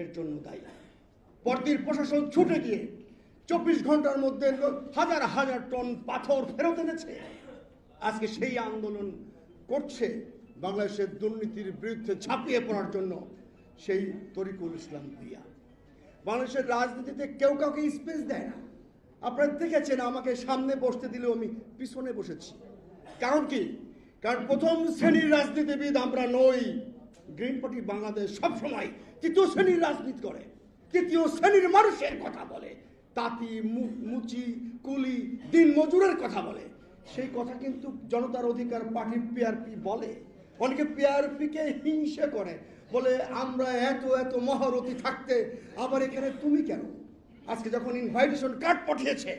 এর জন্য দায়ী। পরদিন প্রশাসন ছুটে গিয়ে চব্বিশ ঘণ্টার মধ্যে হাজার হাজার টন পাথর ফেরত এনেছে। আজকে সেই আন্দোলন করছে বাংলাদেশের দুর্নীতির বিরুদ্ধে ঝাঁপিয়ে পড়ার জন্য সেই তরিকুল ইসলাম ভুইয়া। বাংলাদেশের রাজনীতিতে কেউ কাউকে স্পেস দেয় না। আপনারা দেখেছেন আমাকে সামনে বসতে দিলেও আমি পিছনে বসেছি। কারণ কি? কারণ প্রথম শ্রেণির রাজনীতিবিদ আমরা নই। গ্রিন পার্টি বাংলাদেশ সবসময় তৃতীয় শ্রেণির রাজনীতি করে, তৃতীয় শ্রেণির মানুষের কথা বলে, তাঁতি মুচি, কুলি, দিন মজুরের কথা বলে। সেই কথা কিন্তু জনতার অধিকার পার্টি পিআরপি বলে। অনেকে পিআরপিকে হিংসে করে, বলে আমরা এত এত মহারথী থাকতে, আবার এখানে তুমি কেন? আজকে যখন ইনভাইটেশন কার্ড পাঠিয়েছে,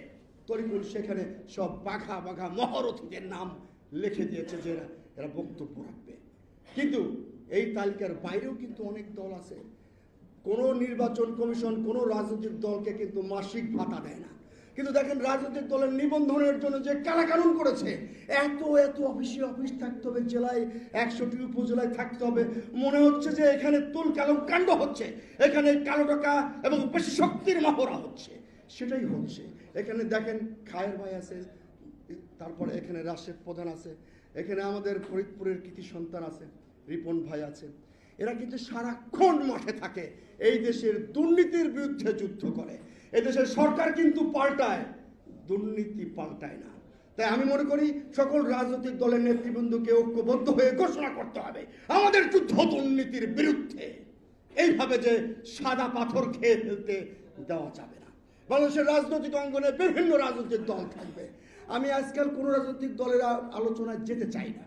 তরিকুল সেখানে সব বাঘা বাঘা মহারথীদের নাম লিখে দিয়েছে যে এরা বক্তব্য রাখবে। কিন্তু এই তালিকার বাইরেও কিন্তু অনেক দল আছে। কোনো নির্বাচন কমিশন, কোনো রাজনৈতিক দলকে কিন্তু মাসিক ভাতা দেয় না। কিন্তু দেখেন রাজনৈতিক দলের নিবন্ধনের জন্য যে কালাকানুন করেছে, এত এত অফিসে অফিস থাকতে হবে, জেলায় একশোটি উপজেলায় থাকতে হবে। মনে হচ্ছে যে এখানে তুল কালো কাণ্ড হচ্ছে, এখানে কালো টাকা এবং বেশি শক্তির মহড়া হচ্ছে। সেটাই হচ্ছে। এখানে দেখেন খায়ের ভাই আছে, তারপরে এখানে রাশেদ প্রধান আছে, এখানে আমাদের ফরিদপুরের কৃতি সন্তান আছে। রিপন ভাই আছে এরা কিন্তু সারাক্ষণ মাঠে থাকে। এই দেশের দুর্নীতির বিরুদ্ধে যুদ্ধ করে। এই দেশের সরকার কিন্তু পাল্টায়। দুর্নীতি পাল্টায় না। তাই আমি মনে করি সকল রাজনৈতিক দলের নেতৃবৃন্দকে ঐক্যবদ্ধ হয়ে ঘোষণা করতে হবে আমাদের যুদ্ধ দুর্নীতির বিরুদ্ধে। এইভাবে যে সাদা পাথর খেয়ে ফেলতে দেওয়া যাবে না। বাংলাদেশের রাজনৈতিক অঙ্গনে বিভিন্ন রাজনৈতিক দল থাকবে। আমি আজকাল কোনো রাজনৈতিক দলের আলোচনায় যেতে চাই না।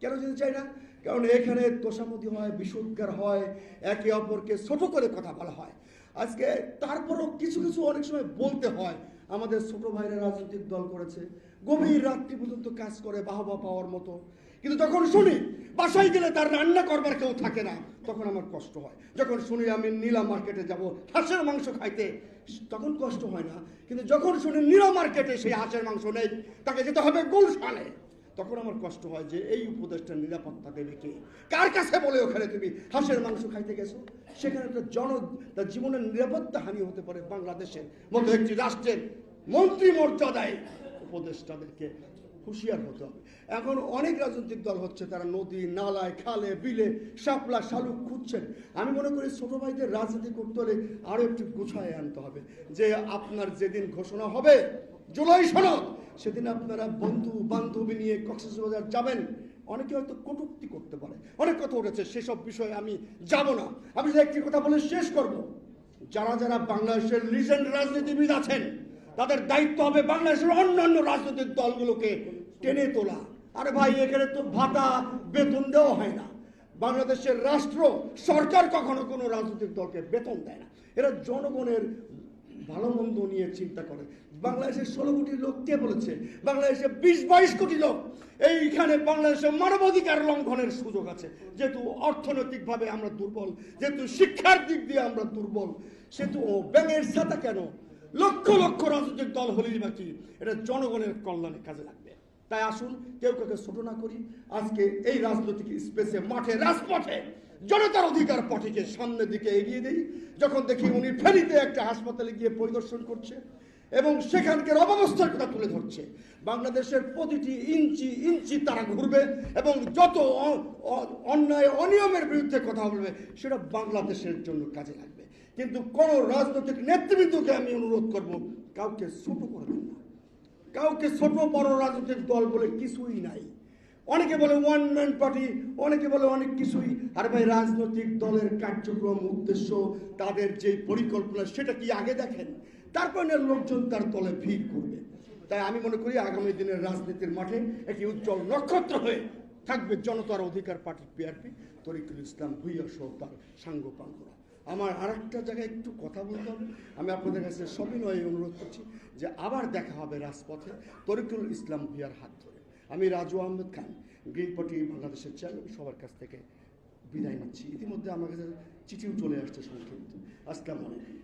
কেন যেতে চাই না? কারণ এখানে তোষামতি হয় বিশুদ্ধার হয়, একে অপরকে ছোট করে কথা বলা হয়। আজকে তারপরও কিছু কিছু অনেক সময় বলতে হয়, আমাদের ছোট ভাইরা রাজনৈতিক দল করেছে, গভীর রাত্রি পর্যন্ত কাজ করে বাহবা পাওয়ার মতো। কিন্তু যখন শুনি, বাসায় গেলে তার রান্না করবার কেউ থাকে না, তখন আমার কষ্ট হয়। যখন শুনি আমি নীলা মার্কেটে যাব হাঁসের মাংস খাইতে, তখন কষ্ট হয় না। কিন্তু যখন শুনি নীলা মার্কেটে সেই হাঁসের মাংস নেই, তাকে যেতে হবে গুলশানে। তখন আমার কষ্ট হয় যে এই উপদেশটা নিরাপত্তা দেবে কে কার কাছে বলে ওখানে তুমি হাঁসের মাংস খাইতে গেছো? সেখানে একটা জন তার জীবনের নিরাপত্তা হানি হতে পারে বাংলাদেশের মতো একটি রাষ্ট্রের মন্ত্রী মর্যাদায়। উপদেষ্টাদেরকে হুঁশিয়ার হতে হবে। এখন অনেক রাজনৈতিক দল হচ্ছে, তারা নদী, নালায়, খালে, বিলে, শাপলা, শালুক খুঁজছেন। আমি মনে করি ছোট ভাইদের রাজনীতি করতে হলে আরও একটু গুছায় আনতে হবে যে আপনার যেদিন ঘোষণা হবে জুলাই সনদ। সেদিন আপনারা বন্ধু, বান্ধবী নিয়ে কক্সবাজার যাবেন। অনেকে হয়তো কটুক্তি করতে পারে। অনেক কথা উঠেছে, সেসব বিষয়ে আমি যাব না। আমি একটি কথা বলে শেষ করব। যারা যারা বাংলাদেশের লিজেন্ড রাজনীতিবিদ আছেন, তাদের দায়িত্ব হবে বাংলাদেশের অন্যান্য রাজনৈতিক দলগুলোকে টেনে তোলা। আরে ভাই, এখানে তো ভাতা, বেতন দেওয়া হয় না। বাংলাদেশের রাষ্ট্র, সরকার কখনো কোনো রাজনৈতিক দলকে বেতন দেয় না। এরা জনগণের ভালো মন্দ নিয়ে চিন্তা করে। বাংলাদেশের ষোলো কোটি লোক, কে বলেছে? বাংলাদেশে বিশ, বাইশ কোটি লোক। এইখানে বাংলাদেশে মানবাধিকার লঙ্ঘনের সুযোগ আছে। যেহেতু অর্থনৈতিকভাবে আমরা দুর্বল, যেহেতু শিক্ষার দিক দিয়ে আমরা দুর্বল, সেহেতু ও ব্যাঙের ছাতা কেন? লক্ষ লক্ষ রাজনৈতিক দল হলেই বাকি এটা জনগণের কল্যাণে কাজে লাগবে। তাই আসুন, কেউ কাউকে ছোট না করি। আজকে এই রাজনৈতিক স্পেসে, মাঠে, রাজপথে জনতার অধিকার পার্টিকে সামনের দিকে এগিয়ে দেই, যখন দেখি উনি ফেরিতে একটা হাসপাতালে গিয়ে পরিদর্শন করছে এবং সেখানকার অব্যবস্থার কথা তুলে ধরছে। বাংলাদেশের প্রতিটি ইঞ্চি ইঞ্চি তারা ঘুরবে এবং যত অন্যায়, অনিয়মের বিরুদ্ধে কথা বলবে, সেটা বাংলাদেশের জন্য কাজে লাগবে। কিন্তু কোন রাজনৈতিক নেতৃবৃন্দকে আমি অনুরোধ করব, কাউকে ছোট করবেন না। কাউকে ছোট বড় রাজনৈতিক দল বলে কিছুই নাই। অনেকে বলে ওয়ান ম্যান পার্টি অনেকে বলে অনেক কিছুই। আর ভাই, রাজনৈতিক দলের কার্যক্রম, উদ্দেশ্য, তাদের যে পরিকল্পনা, সেটা কি আগে দেখেন? তারপর না লোকজন তার দলে ভিড় করবে। তাই আমি মনে করি আগামী দিনের রাজনীতির মাঠে একটি উজ্জ্বল নক্ষত্র হয়ে থাকবে জনতার অধিকার পার্টি পিআরপি তরিকুল ইসলাম ভুইয়া সহ তার সাঙ্গ পাঙ্গরা আমার আর একটা জায়গায় একটু কথা বলতে হবে। আমি আপনাদের কাছে সবিনয়ে অনুরোধ করছি যে আবার দেখা হবে রাজপথে তরিকুল ইসলাম ভুইয়ার হাত ধরে। আমি রাজু আহমেদ খান গ্রিন পার্টি বাংলাদেশের চেয়ারম্যান সবার কাছ থেকে বিদায় নিচ্ছি। ইতিমধ্যে আমার কাছে চিঠিও চলে আসছে সংক্ষিপ্ত। আসসালামু আলাইকুম